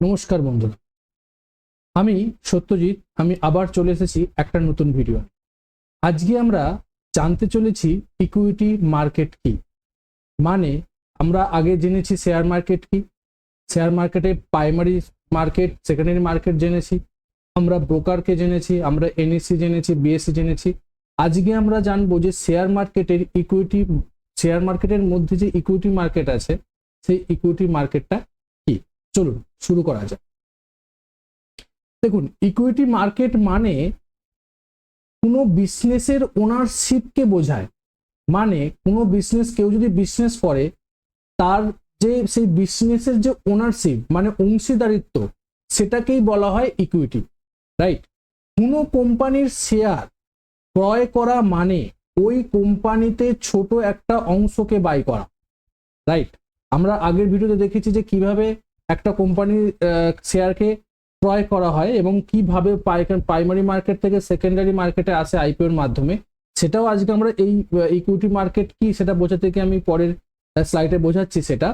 নমস্কার বন্ধুরা আমি সত্যজিৎ, আমি আবার চলে এসেছি একটা নতুন ভিডিও। আজকে আমরা জানতে চলেছি ইকুইটি মার্কেট কি। মানে আমরা আগে জেনেছি শেয়ার মার্কেট কি। শেয়ার মার্কেটে প্রাইমারি মার্কেট সেকেন্ডারি মার্কেট জেনেছি। আমরা ব্রোকারকে জেনেছি, আমরা এনএসসি জেনেছি বিএসসি জেনেছি। আজকে আমরা জানব যে শেয়ার মার্কেটের ইকুইটি শেয়ার মার্কেটের মধ্যে যে ইকুইটি মার্কেট আছে, সেই ইকুইটি মার্কেটটা চলুন, শুরু করা যাক। দেখুন ইকুইটি মার্কেট মানে কোনো বিজনেসের ওনারশিপকে বোঝায়। মানে কোনো বিজনেস কেউ যদি বিজনেস করে, তার যে, সেই বিজনেসের যে ওনারশিপ মানে অংশীদারিত্ব, সেটাকেই বলা হয় ইকুইটি রাইট কোনো কোম্পানির শেয়ার ক্রয় করা মানে ওই কোম্পানিতে ছোট একটা অংশকে বাই করা রাইট আমরা আগের ভিডিওতে দেখেছি যে কীভাবে একটা কোম্পানির শেয়ারকে ক্রয় করা হয় এবং কীভাবে প্রাইমারি মার্কেট থেকে সেকেন্ডারি মার্কেটে আসে আইপিওর মাধ্যমে, সেটাও আজকে আমরা এই ইকুইটি মার্কেট কি সেটা বোঝাতে গিয়ে আমি পরের স্লাইডে বোঝাচ্ছি সেটা।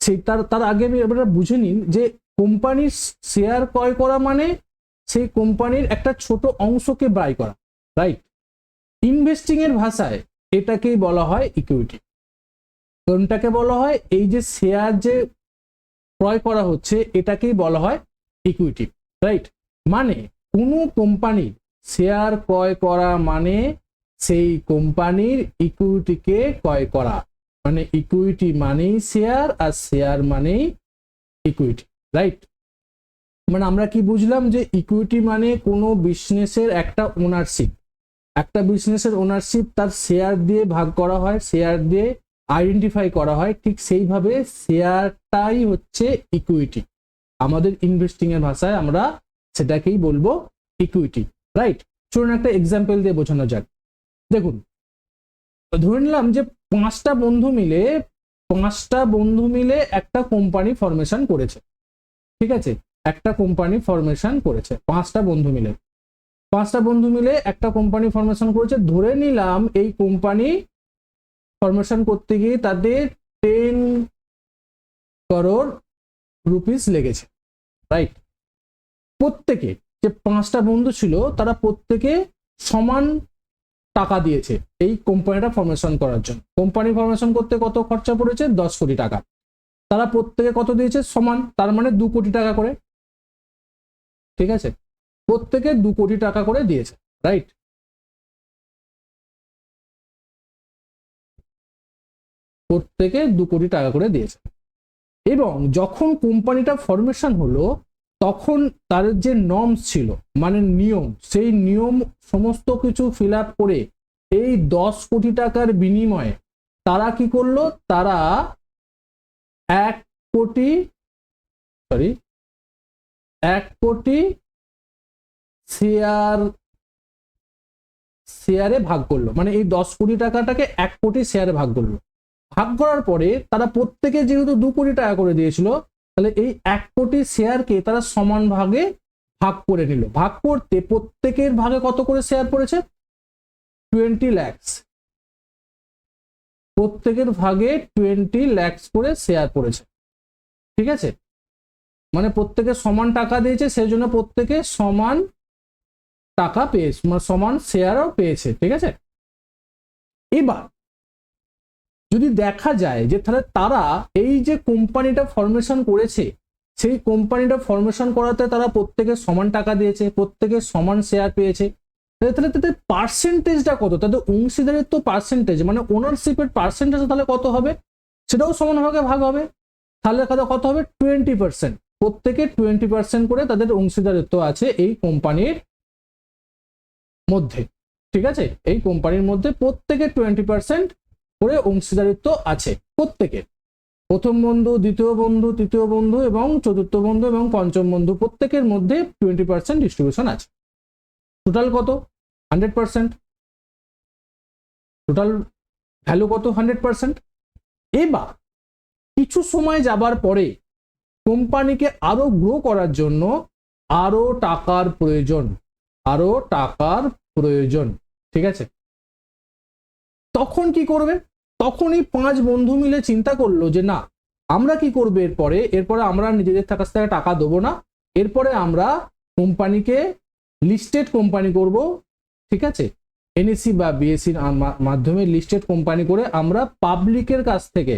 সেই তার তার আগে আমি এবার বুঝে নিন যে কোম্পানির শেয়ার ক্রয় করা মানে সেই কোম্পানির একটা ছোট অংশকে বাই করা রাইট ইনভেস্টিং এর ভাষায় এটাকেই বলা হয় ইকুইটি কোনটাকে বলা হয়? এই যে শেয়ার যে ক্রয় করা হচ্ছে, এটাকেই বলা হয় ইকুইটি রাইট মানে কোনো কোম্পানির শেয়ার ক্রয় করা মানে সেই কোম্পানির ইকুইটিকে ক্রয় করা। মানে ইকুইটি মানেই শেয়ার আর শেয়ার মানেই ইকুইটি রাইট মানে আমরা কি বুঝলাম যে ইকুইটি মানে কোনো বিজনেসের একটা ওনারশিপ একটা বিজনেসের ওনারশিপ তার শেয়ার দিয়ে ভাগ করা হয় শেয়ার দিয়ে আইডেন্টিফাই করা হয়, ঠিক সেইভাবে শেয়ারটাই হচ্ছে ইকুইটি আমাদের ইনভেস্টিং এর ভাষায় আমরা সেটাকেই বলব ইকুইটি রাইট চলুন একটা এক্সাম্পল দিয়ে বোঝানো যাক। দেখুন, ধরে নিলাম যে পাঁচটা বন্ধু মিলে, পাঁচটা বন্ধু মিলে একটা কোম্পানি ফরমেশন করেছে, ঠিক আছে? একটা কোম্পানি ফরমেশন করেছে, পাঁচটা বন্ধু মিলে। পাঁচটা বন্ধু মিলে একটা কোম্পানি ফরমেশন করেছে, ধরে নিলাম এই কোম্পানি ফরমেশন করতে গিয়ে তাদের টেন করোড় রুপিস লেগেছে রাইট প্রত্যেকে, যে পাঁচটা বন্ধু ছিল, তারা প্রত্যেকে সমান টাকা দিয়েছে এই কোম্পানিটা ফরমেশন করার জন্য। কোম্পানি ফরমেশন করতে কত খরচা পড়েছে? দশ কোটি টাকা। তারা প্রত্যেকে কত দিয়েছে? সমান, তার মানে দু কোটি টাকা করে। ঠিক আছে? প্রত্যেকে দু কোটি টাকা করে দিয়েছে রাইট প্রত্যেকে দু কোটি টাকা করে দিয়েছে। এবং যখন কোম্পানিটা ফরমেশন হলো, তখন তার যে নর্মস ছিল মানে নিয়ম, সেই নিয়ম সমস্ত কিছু ফিল আপ করে এই দশ কোটি টাকার বিনিময়ে তারা কি করল? তারা এক কোটি সরি এক কোটি শেয়ার শেয়ারে ভাগ করল। মানে এই দশ কোটি টাকাটাকে এক কোটি শেয়ারে ভাগ করল। ভাগ করার পরে তারা প্রত্যেকে যেহেতু দু কোটি টাকা করে দিয়েছিল, তাহলে এই এক কোটি শেয়ারকে তারা সমান ভাগে ভাগ করে নিল। ভাগ করতে প্রত্যেকের ভাগে কত করে শেয়ার পড়েছে? টোয়েন্টি ল্যাক্স। প্রত্যেকের ভাগে টোয়েন্টি ল্যাক্স করে শেয়ার পড়েছে। ঠিক আছে? মানে প্রত্যেকে সমান টাকা দিয়েছে সেই জন্য প্রত্যেকে সমান টাকা পেয়েছে মানে সমান শেয়ারও পেয়েছে। ঠিক আছে? এবার যদি দেখা যায় যে তাহলে তারা এই যে কোম্পানিটা ফরমেশন করেছে, সেই কোম্পানিটা ফরমেশন করাতে তারা প্রত্যেকে সমান টাকা দিয়েছে, প্রত্যেকে সমান শেয়ার পেয়েছে, তাহলে তাদের পার্সেন্টেজটা কত? তাদের অংশীদারিত্ব পার্সেন্টেজ মানে ওনারশিপের পার্সেন্টেজ তাহলে কত হবে? সেটাও সমানভাবে ভাগ হবে। তাহলে কত হবে? টোয়েন্টি পার্সেন্ট প্রত্যেকে টোয়েন্টি পার্সেন্ট করে তাদের অংশীদারিত্ব আছে এই কোম্পানির মধ্যে। ঠিক আছে? এই কোম্পানির মধ্যে প্রত্যেকে টোয়েন্টি পার্সেন্ট করে অংশীদারিত্ব আছে প্রত্যেকের। প্রথম বন্ধু, দ্বিতীয় বন্ধু, তৃতীয় বন্ধু এবং চতুর্থ বন্ধু এবং পঞ্চম বন্ধু প্রত্যেকের মধ্যে টোয়েন্টি পার্সেন্ট ডিস্ট্রিবিউশন আছে। টোটাল কত? হান্ড্রেড পার্সেন্ট টোটাল ভ্যালু কত? হান্ড্রেড পার্সেন্ট এবার কিছু সময় যাবার পরে কোম্পানিকে আরও গ্রো করার জন্য আরও টাকার প্রয়োজন, আরও টাকার প্রয়োজন, ঠিক আছে? তখন কি করবে? তখনই পাঁচ বন্ধু মিলে চিন্তা করল যে না, আমরা কি করব এরপরে? এরপরে আমরা নিজেদের কাছ থেকে টাকা দেবো না। এরপরে আমরা কোম্পানিকে লিস্টেড কোম্পানি করব, ঠিক আছে? এনএসসি বা বিএসসির মাধ্যমে লিস্টেড কোম্পানি করে আমরা পাবলিকের কাছ থেকে,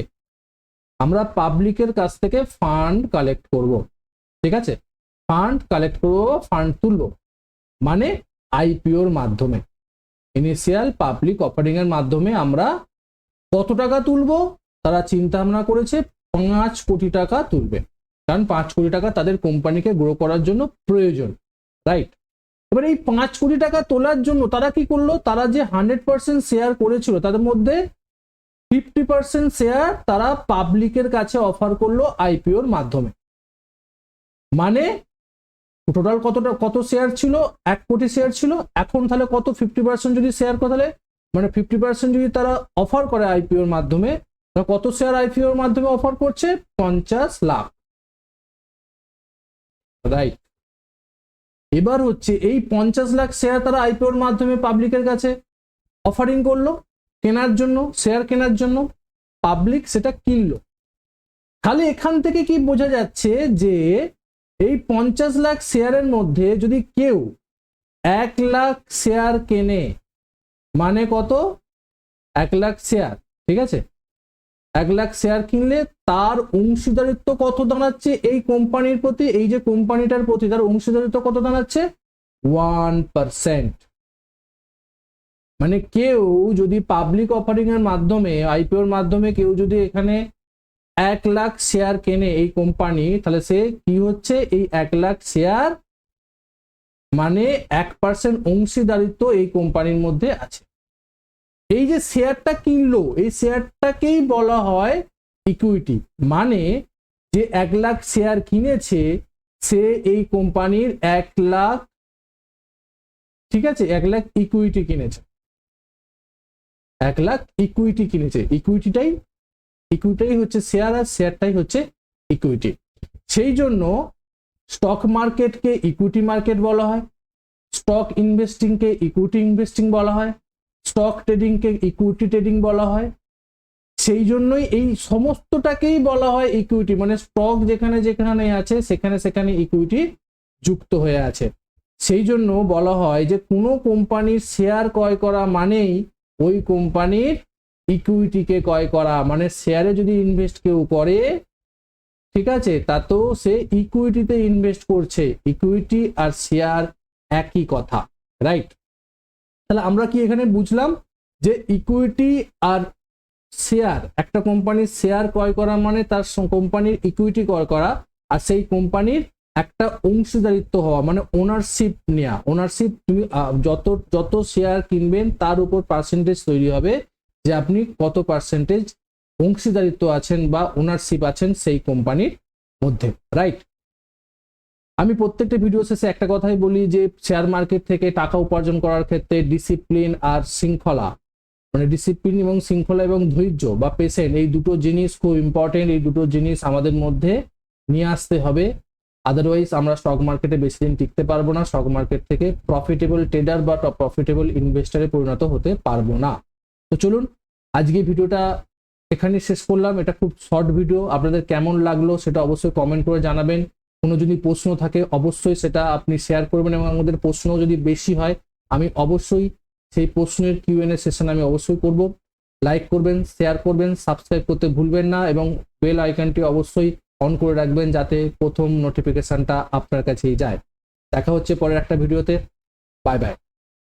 আমরা পাবলিকের কাছ থেকে ফান্ড কালেক্ট করব, ঠিক আছে? ফান্ড কালেক্ট করব ফান্ড তুলবো মানে আইপিওর মাধ্যমে। ইনিশিয়াল পাবলিক অফারিং এর মাধ্যমে আমরা কত টাকা তুলবো? তারা চিন্তা ভাবনা করেছে, পাঁচ কোটি টাকা তুলবে। কারণ পাঁচ কোটি টাকা তাদের কোম্পানিকে গ্রো করার জন্য প্রয়োজন রাইট এবার এই পাঁচ কোটি টাকা তোলার জন্য তারা কি করল? তারা যে হান্ড্রেড পার্সেন্ট শেয়ার করেছিল, তাদের মধ্যে ফিফটি পার্সেন্ট শেয়ার তারা পাবলিকের কাছে অফার করল আইপিওর মাধ্যমে। মানে টোটাল কতটা, কত শেয়ার ছিল? এক কোটি শেয়ার ছিল। এখন তাহলে কত? ফিফটি পার্সেন্ট যদি শেয়ার করে তাহলে মানে ফিফটি পার্সেন্ট যদি তারা অফার করে আইপিওর মাধ্যমে তারা কত শেয়ার আইপিওর মাধ্যমে অফার করছে? পঞ্চাশ লাখ। রাইট এবার হচ্ছে এই পঞ্চাশ লাখ শেয়ার তারা আইপিওর মাধ্যমে পাবলিকের কাছে অফারিং করল, কেনার জন্য শেয়ার কেনার জন্য পাবলিক সেটা কিনলো। তাহলে এখান থেকে কি বোঝা যাচ্ছে যে এই পঞ্চাশ লাখ শেয়ারের মধ্যে যদি কেউ এক লাখ শেয়ার কেনে মানে কত? এক লাখ শেয়ার ঠিক আছে? এক লাখ শেয়ার কিনলে তার অংশীদারিত্ব কত দাঁড়াচ্ছে? এই কোম্পানির প্রতি, এই যে কোম্পানিটার প্রতি তার অংশীদারিত্ব কত দাঁড়াচ্ছে? One percent. মানে কেউ যদি পাবলিক অফারিং এর মাধ্যমে আইপিওর মাধ্যমে কেউ যদি এখানে এক লাখ শেয়ার কেনে এই কোম্পানি, তাহলে সে কি হচ্ছে? এই এক লাখ শেয়ার মানে এক পার্সেন্ট অংশীদারিত্ব এই কোম্পানির মধ্যে আছে। এই যে শেয়ারটা কিনলো, এই শেয়ারটাকেই বলা হয় ইকুইটি মানে যে এক লাখ শেয়ার কিনেছে, সে এই কোম্পানির এক লাখ, ঠিক আছে? এক লাখ ইকুইটি কিনেছে। এক লাখ ইকুইটি কিনেছে। ইকুইটিটাই ইকুইটাই হচ্ছে শেয়ার আর শেয়ারটাই হচ্ছে ইকুইটি সেই জন্য স্টক মার্কেটকে ইকুইটি মার্কেট বলা হয়, স্টক ইনভেস্টিংকে ইকুইটি ইনভেস্টিং বলা হয়, স্টক ট্রেডিংকে ইকুইটি ট্রেডিং বলা হয়। সেই জন্যই এই সমস্তটাকেই বলা হয় ইকুইটি মানে স্টক যেখানে যেখানে আছে, সেখানে সেখানে ইকুইটি যুক্ত হয়ে আছে। সেই জন্য বলা হয় যে কোনো কোম্পানির শেয়ার ক্রয় করা মানেই ওই কোম্পানির ইকুইটিকে ক্রয় করা মানে শেয়ারে যদি ইনভেস্ট কেউ করে ঠিক আছে? তা তো সে ইকুইটিতে ইনভেস্ট করছে। ইকুইটি আর শেয়ার একই কথা রাইট তাহলে আমরা কি এখানে বুঝলাম যে ইকুইটি আর শেয়ার একটা কোম্পানির শেয়ার ক্রয় করা মানে তার কোম্পানির ইকুইটি ক্রয় করা আর সেই কোম্পানির একটা অংশীদারিত্ব হওয়া মানে ওনারশিপ নেওয়া ওনারশিপ তুমি যত যত শেয়ার কিনবেন তার উপর পার্সেন্টেজ তৈরি হবে যে আপনি কত পার্সেন্টেজ অংশীদারিত্ব আছেন বা ওনারশিপ আছেন সেই কোম্পানির মধ্যে রাইট আমি প্রত্যেকটা ভিডিও শেষে একটা কথাই বলি যে শেয়ার মার্কেট থেকে টাকা উপার্জন করার ক্ষেত্রে ডিসিপ্লিন আর শৃঙ্খলা মানে ডিসিপ্লিন এবং শৃঙ্খলা এবং ধৈর্য বা পেশেন্ট এই দুটো জিনিস খুব ইম্পর্টেন্ট এই দুটো জিনিস আমাদের মধ্যে নিয়ে আসতে হবে। আদারওয়াইজ আমরা স্টক মার্কেটে বেশি দিন টিকতে পারব না স্টক মার্কেট থেকে প্রফিটেবল ট্রেডার বা প্রফিটেবল ইনভেস্টারে পরিণত হতে পারব না। তো চলুন, আজকে ভিডিওটা এখানে শেষ করলাম। এটা খুব শর্ট ভিডিও আপনাদের কেমন লাগল সেটা অবশ্যই কমেন্ট করে জানাবেন। কোনো যদি প্রশ্ন থাকে, অবশ্যই সেটা আপনি শেয়ার করবেন এবং আমাদের প্রশ্ন যদি বেশি হয়, আমি অবশ্যই সেই প্রশ্নের কিউ এন এ সেশন আমি অবশ্যই করব। লাইক করবেন শেয়ার করবেন সাবস্ক্রাইব করতে ভুলবেন না এবং বেল আইকনটি অবশ্যই অন করে রাখবেন যাতে প্রথম নোটিফিকেশনটা আপনার কাছেই যায়। দেখা হচ্ছে পরের একটা ভিডিওতে বাই বাই